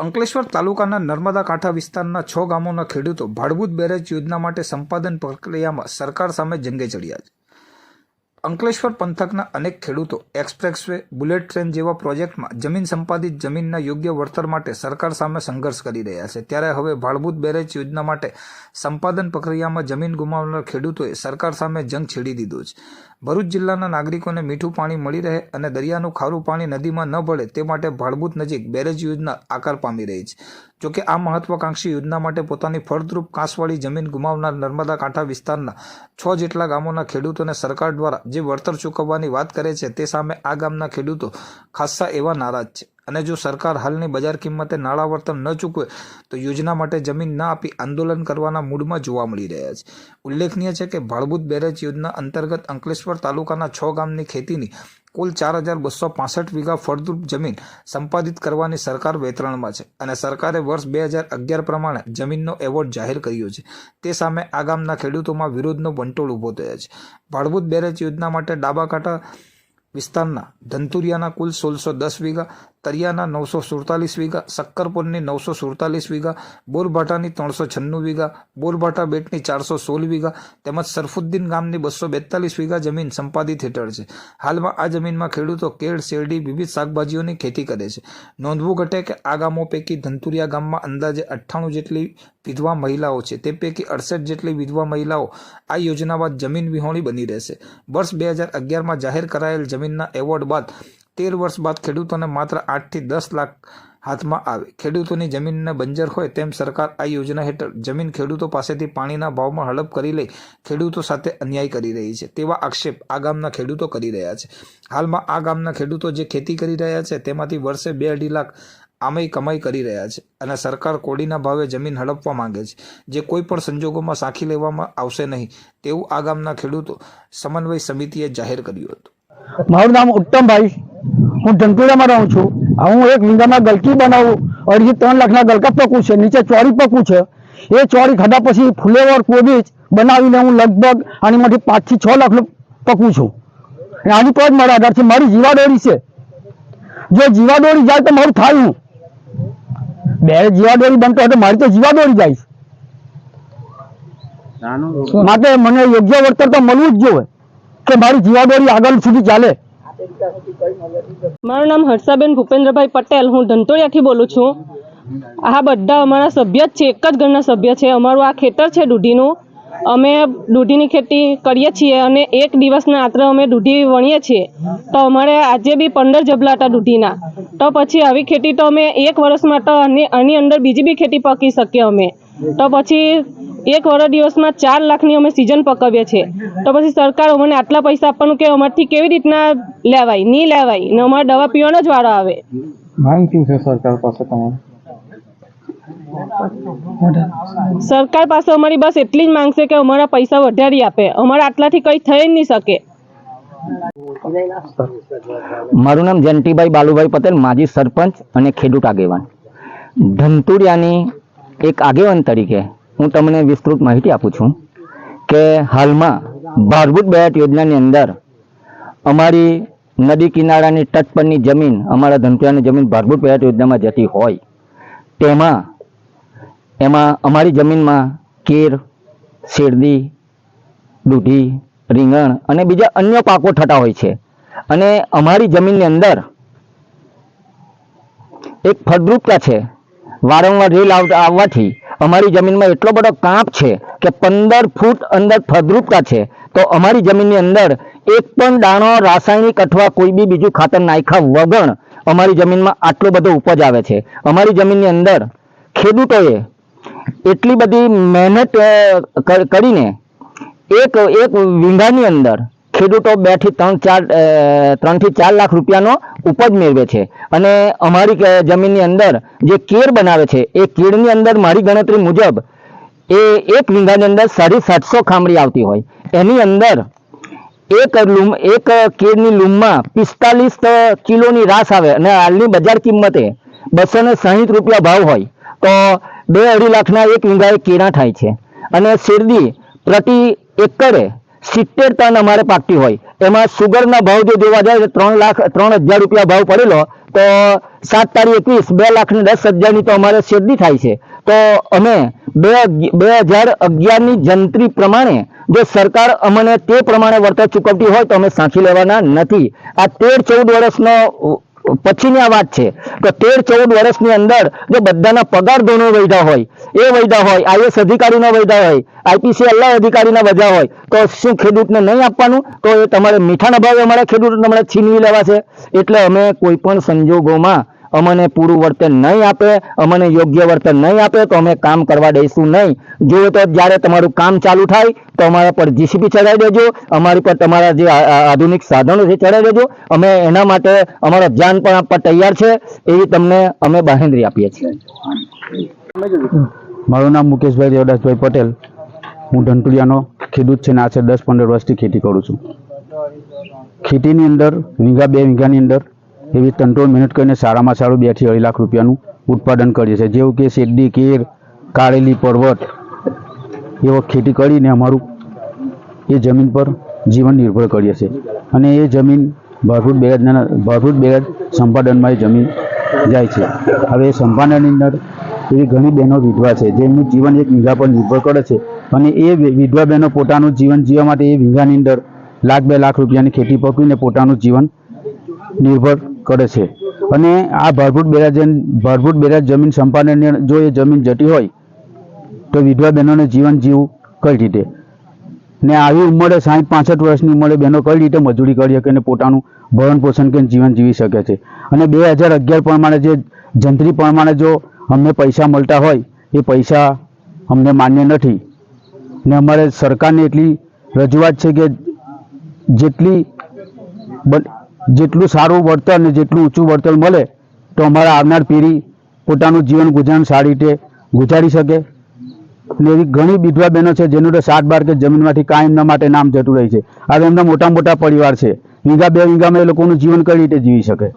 અંકલેશ્વર તાલુકાના નર્મદા કાંઠા વિસ્તારના છ ગામોના ખેડૂતો ભાડભૂત બેરેજ યોજના માટે સંપાદન પ્રક્રિયામાં સરકાર સામે જંગે ચડ્યા છે. અંકલેશ્વર પંથકના અનેક ખેડૂતો એક્સપ્રેસવે, બુલેટ ટ્રેન જેવા પ્રોજેક્ટમાં જમીન સંપાદિત જમીનના યોગ્ય વળતર માટે સરકાર સામે સંઘર્ષ કરી રહ્યા છે. ત્યારે હવે ભાળભૂત બેરેજ યોજના માટે સંપાદન પ્રક્રિયામાં જમીન ગુમાવનાર ખેડૂતોએ સરકાર સામે જંગ છેડી દીધો છે. ભરૂચ જિલ્લાના નાગરિકોને મીઠું પાણી મળી રહે અને દરિયાનું ખારું પાણી નદીમાં ન ભળે તે માટે ભાળભૂત નજીક બેરેજ યોજના આકાર પામી રહી છે. જોકે આ મહત્વાકાંક્ષી યોજના માટે પોતાની ફળદ્રુપ કાંસવાળી જમીન ગુમાવનાર નર્મદા કાંઠા વિસ્તારના છ જેટલા ગામોના ખેડૂતોને સરકાર દ્વારા જે વળતર ચૂકવવાની વાત કરે છે તે સામે આ ગામના ખેડૂતો ખાસ્સા એવા નારાજ છે. અને જો સરકાર હાલની બજાર કિંમતે નાણાં વર્તન ન ચૂકવે, તો યોજના માટે જમીન ન આપી આંદોલન કરવાના મૂડમાં જોવા મળી રહ્યા છે. ઉલ્લેખનીય છે કે ભાળભૂત બેરેજ યોજના અંતર્ગત અંકલેશ્વર તાલુકાના છ ગામની ખેતીની કુલ ચાર હજાર બસો પાસઠ વીઘા ફળદ્રુપ જમીન સંપાદિત કરવાની સરકાર વેતરણમાં છે અને સરકારે વર્ષ બે હજાર અગિયાર પ્રમાણે જમીનનો એવોર્ડ જાહેર કર્યો છે. તે સામે આ ગામના ખેડૂતોમાં વિરોધનો વંટોળ ઊભો થયો છે. ભાડભૂત બેરેજ યોજના માટે ડાબા કાંઠા વિસ્તારના ધંતુરિયાના કુલ સોળસો દસ વીઘા તરિયાના નવસો સુડતાલીસ વીઘા શક્કરપુરની નવસો સુડતાલીસ વીઘા, બોરભાટાની ત્રણસો છન્નું વીઘા, બોરભાટા બેટની ચારસો સોળ વીઘા તેમજ સરફુદ્દીન ગામની બસો બેતાલીસ વીઘા જમીન સંપાદિત હેઠળ છે. હાલમાં આ જમીનમાં ખેડૂતો કેળ, શેરડી, વિવિધ શાકભાજીઓની ખેતી કરે છે. નોંધવું ઘટે કે આ ગામો પૈકી ધંતુરિયા ગામમાં અંદાજે અઠ્ઠાણું જેટલી વિધવા મહિલાઓ છે. તે પૈકી અડસઠ જેટલી વિધવા મહિલાઓ આ યોજના બાદ જમીન વિહોણી બની રહેશે. વર્ષ બે હજાર અગિયારમાં જાહેર કરાયેલ જમીનના એવોર્ડ બાદ તેર વર્ષ બાદ ખેડૂતોને માત્ર આઠથી દસ લાખ હાથમાં આવે. ખેડૂતોની જમીનને બંજર હોય તેમ સરકાર આ યોજના હેઠળ જમીન ખેડૂતો પાસેથી પાણીના ભાવમાં હડપ કરી લઈ ખેડૂતો સાથે અન્યાય કરી રહી છે તેવા આક્ષેપ આ ગામના ખેડૂતો કરી રહ્યા છે. હાલમાં આ ગામના ખેડૂતો જે ખેતી કરી રહ્યા છે તેમાંથી વર્ષે બે અઢી લાખ આમય કમાઈ કરી રહ્યા છે અને સરકાર કોડીના ભાવે જમીન હડપવા માંગે છે. જે કોઈ પણ સંજોગોમાં સાંખી લેવામાં આવશે નહીં તેવું આ ગામના ખેડૂતો સમન્વય સમિતિએ જાહેર કર્યું હતું. મારું નામ ઉત્તમભાઈ. હું ધનપુરામાં રહું છું. હું એક વીંગામાં ગલકી બનાવું. અઢી ત્રણ લાખના ગલકા પકવું છે. નીચે ચોરી પકવું છે. એ ચોરી ખાધા પછી ફુલેવર કોબીજ બનાવીને હું લગભગ આનીમાંથી પાંચથી છ લાખનું પકવું છું. આની પર જ મારા આધાર છે મારી જીવાદોરી છે. જો જીવાદોરી જાય તો મારું થાય હું? બે જીવાદોરી બનતો હોય તો મારી તો જીવાદોરી જાય માટે મને યોગ્ય વળતર તો મળવું જ જોઈએ. કે મારી જીવાદોરી આગળ સુધી ચાલે. મારું નામ હર્ષાબેન ભૂપેન્દ્રભાઈ પટેલ. હું ધંતોડિયાથી બોલું છું. આ બધા અમારા સભ્ય જ છે, એક જ ઘરના સભ્ય છે. અમારું આ ખેતર છે દૂધીનું અમે દૂધીની ખેતી કરીએ છીએ અને એક દિવસના આત્રે અમે દૂધી વણીએ છીએ. તો અમારે આજે બી પંદર જબલા હતા દૂધીના તો પછી આવી ખેતી તો અમે એક વર્ષમાં તો આની અંદર બીજી બી ખેતી પકી શકીએ અમે. તો પછી એક વર્ષ દિવસમાં ચાર લાખની અમે સિઝન પકવીએ છીએ તો પછી સરકાર અમને આટલા પૈસા આપવાનું કે અમારથી કેવી રીતના લેવાય નહીં લેવાય ને અમારે દવા પીવાનો જ વારો આવે. માંગ શું છે સરકાર પાસે તમારે? સરકાર પાસે અમારી બસ એટલી જ માંગશે કે અમારા પૈસા વધારી આપે. અમારે આટલાથી કંઈ થઈ જ નહીં શકે. મારું નામ જયંતિભાઈ બાલુભાઈ પટેલ માજી સરપંચ અને ખેડૂત આગેવાન. ધંતુરિયાની એક આગેવાન તરીકે હું તમને વિસ્તૃત માહિતી આપું છું કે હાલમાં ભારભૂત બેટ યોજનાની અંદર અમારી નદી કિનારાની તટ પરની જમીન, અમારા ધંતુરિયાની જમીન ભારભૂત બેટ યોજનામાં જતી હોય. તેમાં એમાં અમારી જમીનમાં કેર, શેરડી, દૂધી, રીંગણ અને બીજા અન્ય પાકો થતા હોય છે. અને અમારી જમીનની અંદર એક ફળદ્રુપતા છે. વારંવાર રેલ આવતા આવવાથી અમારી જમીનમાં એટલો બધો કાંપ છે કે પંદર ફૂટ અંદર ફળદ્રુપતા છે. તો અમારી જમીનની અંદર એક પણ દાણો, રાસાયણિક અથવા કોઈ બી બીજું ખાતર નાખ્યા વગર અમારી જમીનમાં આટલો બધો ઉપજ આવે છે. અમારી જમીનની અંદર ખેડૂતોએ એટલી બધી મહેનત કરીને એક એક વીંઘાની અંદર ખેડૂતો બેથી ત્રણ ચાર ત્રણથી ચાર લાખ રૂપિયાનો ઉપજ મેળવે છે. અને અમારી જમીનની અંદર જે કેર બનાવે છે, એ કેળની અંદર મારી ગણતરી મુજબ એ એક વીંઘાની અંદર સાડી સાતસો ખામડી આવતી હોય. એની અંદર એક લૂમ, એક કેળની લૂમમાં પિસ્તાલીસ કિલોની રાસ આવે અને હાલની બજાર કિંમતે બસો ને સાહીઠ રૂપિયા ભાવ હોય, તો બે અઢી લાખના એક વીંઘાએ કેળા થાય છે. અને શેરડી પ્રતિ એકરે સિત્તેર ટન અમારે પાકતી હોય. એમાં સુગરના ભાવ જો જોવા જાય ત્રણ લાખ, ત્રણ હજાર રૂપિયા ભાવ પડેલો, તો સાત તારીખ એકવીસ, બે લાખ ને દસ હજારની તો અમારે શેરડી થાય છે. તો અમે બે બે હજાર અગિયારની જંત્રી પ્રમાણે, જો સરકાર અમને તે પ્રમાણે વળતર ચૂકવતી હોય, તો અમે સાંખી લેવાના નથી. આ તેર ચૌદ વર્ષનો પછીની આ વાત છે તો તેર ચૌદ વર્ષની અંદર જો બધાના પગાર ધોરણો વૈધા હોય, એ વૈધા હોય આઈએસ અધિકારીના વૈધા હોય, આઈપીસી અલ્લાહ અધિકારીના વજા હોય, તો શું ખેડૂતને નહીં આપવાનું? તો એ તમારે મીઠાના ભાવે અમારા ખેડૂતને તમારે છીનવી લેવા છે. એટલે અમે કોઈ પણ સંજોગોમાં અમને પૂરું વર્તન નહીં આપે, અમને યોગ્ય વર્તન નહીં આપે, તો અમે કામ કરવા દઈશું નહીં. જો તો જ્યારે તમારું કામ ચાલુ થાય, તો અમારા પર જીસીપી ચડાવી દેજો, અમારી પર તમારા જે આધુનિક સાધનો છે ચડાવી દેજો. અમે એના માટે અમારો ધ્યાન પણ આપવા તૈયાર છે, એવી તમને અમે બાહેંધરી આપીએ છીએ. મારું નામ મુકેશભાઈ દેવદાસભાઈ પટેલ. હું ધંટુડિયાનો ખેડૂત છે ને આશરે દસ પંદર વર્ષથી ખેતી કરું છું. ખેતીની અંદર, વીઘા બે વીઘાની અંદર એવી ત્રણ મહેનત કરીને સારામાં સારું બેથી અઢી લાખ રૂપિયાનું ઉત્પાદન કરીએ છીએ. જેવું કે શેરડી, કેર કાળેલી પર્વત એવો ખેતી કરીને અમારું એ જમીન પર જીવન નિર્ભર કરીએ છીએ. અને એ જમીન ભરપૂર બેરાજના ભરપૂર બેરાજ સંપાદનમાં એ જમીન જાય છે. હવે એ સંપાદનની અંદર એવી ઘણી બહેનો વિધવા છે જેમનું જીવન એક વીઘા પર નિર્ભર કરે છે. અને એ વિધવા બહેનો પોતાનું જીવન જીવવા માટે એ વીઘાની અંદર લાખ બે લાખ રૂપિયાની ખેતી પકવીને પોતાનું જીવન નિર્ભર કરે છે. અને આ ભરપૂર બેરાજ ભરપૂર બેરાજ જમીન સંપાદન જો એ જમીન જતી હોય, તો વિધવા બહેનોને જીવન જીવવું કઈ રીતે? ને આવી ઉંમરે સાઠ પાસઠ વર્ષની ઉંમરે બહેનો કઈ રીતે મજૂરી કરી શકે અને પોતાનું ભરણ પોષણ કે જીવન જીવી શકે છે? અને બે હજાર અગિયાર પ્રમાણે જે જંત્રી પ્રમાણે જો અમને પૈસા મળતા હોય, એ પૈસા અમને માન્ય નથી. ને અમારે સરકારને એટલી રજૂઆત છે કે જેટલી જેટલું સારું વળતર ને જેટલું ઊંચું વળતર મળે તો અમારા આવનાર પેઢી પોતાનું જીવન ગુજરાન સારી રીતે ગુજારી શકે. ને એવી ઘણી વિધવા બહેનો છે જેનું તો સાત બાર કે જમીનમાંથી કાયમના માટે નામ જતું રહે છે. હવે એમના મોટા મોટા પરિવાર છે. વીઘા બે વીઘામાં એ લોકોનું જીવન કઈ રીતે જીવી શકે?